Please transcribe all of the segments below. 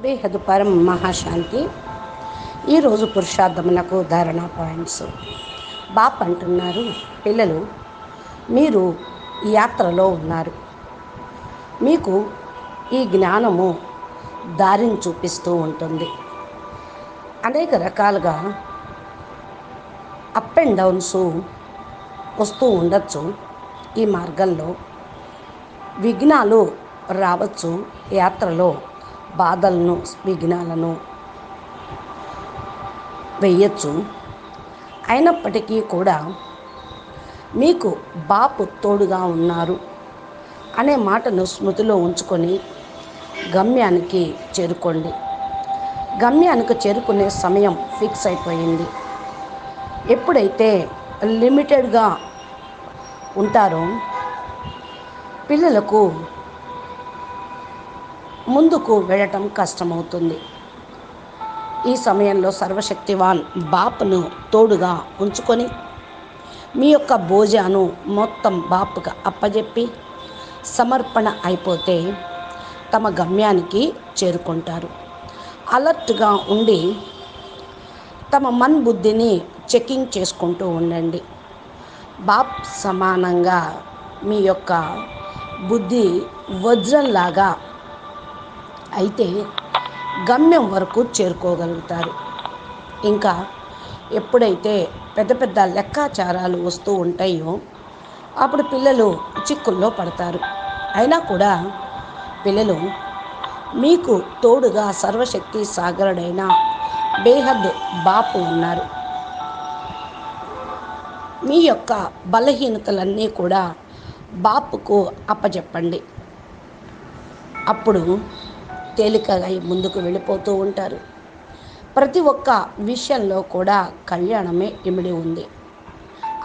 బేహదు పరం మహాశాంతి. ఈరోజు పురుషార్థమునకు ధారణ పాయింట్స్. బాప్ అంటున్నారు పిల్లలు మీరు యాత్రలో ఉన్నారు. మీకు ఈ జ్ఞానము దారిని చూపిస్తూ ఉంటుంది. అనేక రకాలుగా అప్ అండ్ డౌన్స్ వస్తూ ఉండొచ్చు ఈ మార్గంలో. విఘ్నాలు రావచ్చు యాత్రలో. బాధలను విఘ్నాలను వేయచ్చు. అయినప్పటికీ కూడా మీకు బాపు తోడుగా ఉన్నారు అనే మాటను స్మృతిలో ఉంచుకొని గమ్యానికి చేరుకోండి. గమ్యానికి చేరుకునే సమయం ఫిక్స్ అయిపోయింది. ఎప్పుడైతే లిమిటెడ్గా ఉంటారో పిల్లలకు ముందుకు వెళ్ళటం కష్టమవుతుంది. ఈ సమయంలో సర్వశక్తివాన్ బాప్ను తోడుగా ఉంచుకొని మీ యొక్క భోజాను మొత్తం బాప్గా అప్పజెప్పి సమర్పణ అయిపోతే తమ గమ్యానికి చేరుకుంటారు. అలర్ట్గా ఉండి తమ మన్ బుద్ధిని చెకింగ్ చేసుకుంటూ ఉండండి. బాప్ సమానంగా మీ యొక్క బుద్ధి వజ్రంలాగా అయితే గమ్యం వరకు చేరుకోగలుగుతారు. ఇంకా ఎప్పుడైతే పెద్ద పెద్ద లెక్కాచారాలు వస్తూ ఉంటాయో అప్పుడు పిల్లలు చిక్కుల్లో పడతారు. అయినా కూడా పిల్లలు మీకు తోడుగా సర్వశక్తి సాగరుడైన బేహద్ బాపు ఉన్నారు. మీ యొక్క బలహీనతలన్నీ కూడా బాపుకు అప్పచెప్పండి అప్పుడు తేలికగా ముందుకు వెళ్ళిపోతూ ఉంటారు. ప్రతి ఒక్క విషయంలో కూడా కళ్యాణమే ఇమిడి ఉంది.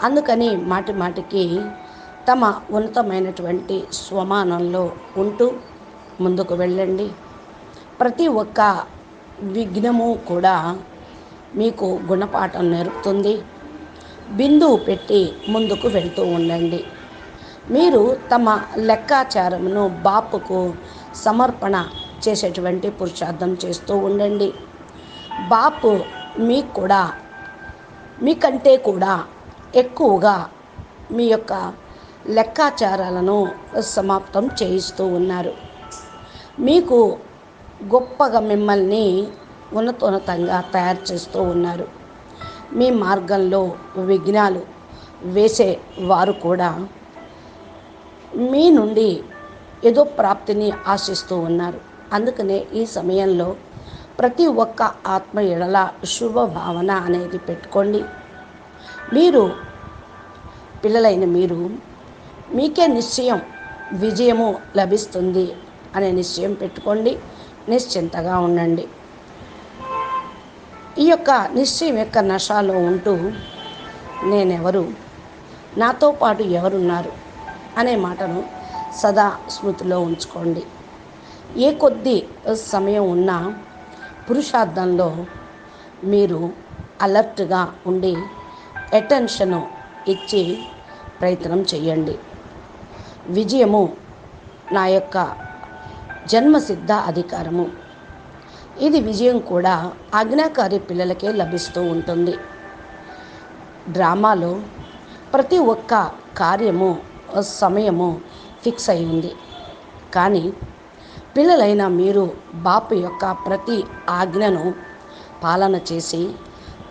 అందుకని మాటి మాటికి తమ ఉన్నతమైనటువంటి స్వమానంలో ఉంటూ ముందుకు వెళ్ళండి. ప్రతి ఒక్క విఘ్నము కూడా మీకు గుణపాఠం నేర్పుతుంది. బిందువు పెట్టి ముందుకు వెళ్తూ ఉండండి. మీరు తమ లెక్కాచారమును బాపుకు సమర్పణ చేసేటువంటి పురుషార్థం చేస్తూ ఉండండి. బాపు మీకు కూడా మీకంటే కూడా ఎక్కువగా మీ యొక్క లెక్కాచారాలను సమాప్తం చేయిస్తూ ఉన్నారు. మీకు గొప్పగా మిమ్మల్ని ఉన్నతోన్నతంగా తయారు చేస్తూ ఉన్నారు. మీ మార్గంలో విఘ్నాలు వేసే వారు కూడా మీ నుండి ఏదో ప్రాప్తిని ఆశిస్తూ ఉన్నారు. అందుకనే ఈ సమయంలో ప్రతి ఒక్క ఆత్మ ఎడల శుభ భావన అనేది పెట్టుకోండి. మీరు పిల్లలైన మీరు మీకే నిశ్చయం విజయము లభిస్తుంది అనే నిశ్చయం పెట్టుకోండి. నిశ్చింతగా ఉండండి. ఈ యొక్క నిశ్చయం యొక్క నషాలో ఉంటూ నేనెవరు నాతో పాటు ఎవరున్నారు అనే మాటను సదా స్మృతిలో ఉంచుకోండి. ఏ కొద్ది సమయం ఉన్నా పురుషార్థంలో మీరు అలర్ట్గా ఉండి అటెన్షన్ ఇచ్చి ప్రయత్నం చేయండి. విజయము నా యొక్క జన్మసిద్ధ అధికారము. ఇది విజయం కూడా ఆజ్ఞాకారి పిల్లలకే లభిస్తూ ఉంటుంది. డ్రామాలో ప్రతి ఒక్క కార్యము సమయము ఫిక్స్ అయి ఉంది. కానీ పిల్లలైన మీరు బాపు యొక్క ప్రతి ఆజ్ఞను పాలన చేసి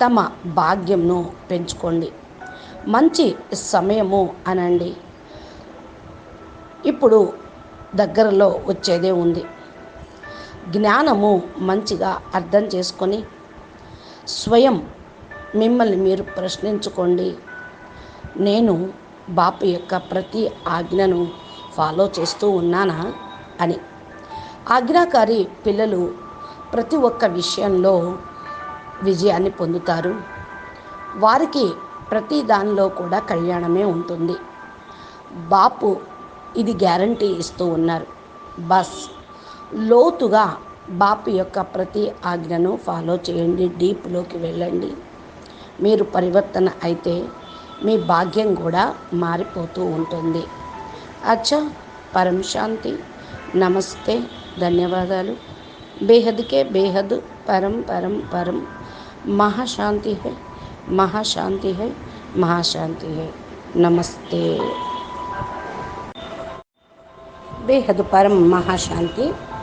తమ భాగ్యంను పెంచుకోండి. మంచి సమయము అనండి. ఇప్పుడు దగ్గరలో వచ్చేదే ఉంది. జ్ఞానము మంచిగా అర్థం చేసుకొని స్వయం మిమ్మల్ని మీరు ప్రశ్నించుకోండి. నేను బాపు యొక్క ప్రతి ఆజ్ఞను ఫాలో చేస్తూ ఉన్నానా అని. ఆజ్ఞాకారి పిల్లలు ప్రతి ఒక్క విషయంలో విజయాన్ని పొందుతారు. వారికి ప్రతి దానిలో కూడా కళ్యాణమే ఉంటుంది. బాపు ఇది గ్యారంటీ ఇస్తూ ఉన్నారు. బస్ లోతుగా బాపు యొక్క ప్రతి ఆజ్ఞను ఫాలో చేయండి డీప్లోకి వెళ్ళండి. మీరు పరివర్తన అయితే మీ భాగ్యం కూడా మారిపోతూ ఉంటుంది. అచ్చా పరం శాంతి నమస్తే. ధన్యవాదాలు. బేహద్కే బేహద్ పరం పరం పరం. మహాశాంతి హై మహాశాంతి హై మహాశాంతి హై నమస్తే. బేహద్ పరం మహాశాంతి.